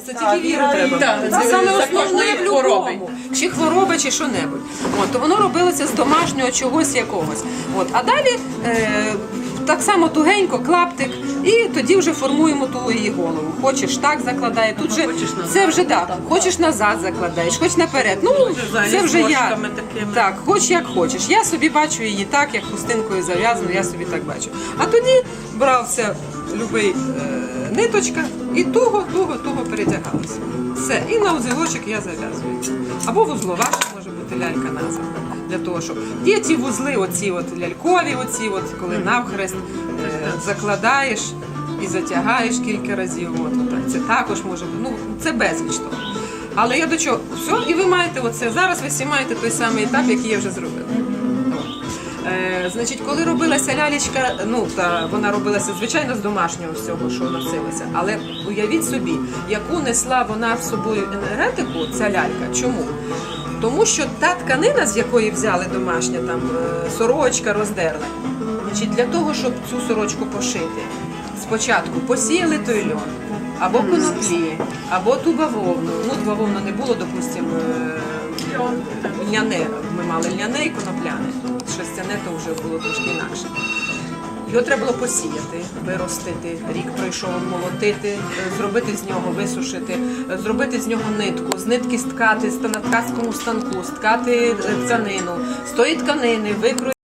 Це тільки віра треба. Так, це Це саме основне в любому. Чи хвороба, чи що-небудь. От, то воно робилося з домашнього чогось якогось. От, а далі е, так само тугенько, клаптик, і тоді вже формуємо ту її голову. Хочеш так закладає, тут же це вже так. Хочеш назад закладаєш, хоч наперед. Ну це вже я. Так, хоч як хочеш. Я собі бачу її так, як хустинкою зав'язано, я собі так бачу. А тоді брався любий е, ниточка і туго, туго, туго перетягалося. Все, і на узілочок я зав'язую. Або вузлова, бути лялька назва. Для того, щоб є ті вузли, оці от лялькові, оці от, коли навхрест е, закладаєш і затягаєш кілька разів. От, отак. Це також може бути. Ну, це безліч того. Але я до чого? Все, і ви маєте оце. Зараз ви всі маєте той самий етап, який я вже зробила. Е, значить, коли робилася лялечка, ну та вона робилася звичайно з домашнього всього, що носилося. Але уявіть собі, яку несла вона в собою енергетику, ця лялька. Чому? Тому що та тканина, з якої взяли домашня там е, сорочка, роздерли, значить, для того, щоб цю сорочку пошити, спочатку посіяли той льон, або коноплі, або ту бавовну. Ну, бавовна не було, допустимо, льняне. Ми мали льняне і конопляне. Шерстяне то вже було трошки інакше. Його треба було посіяти, виростити, рік пройшов, молотити, е, зробити з нього, висушити, е, зробити з нього нитку, з нитки сткати на ткацькому станку, сткати е, тканину, з тої тканини викроїти.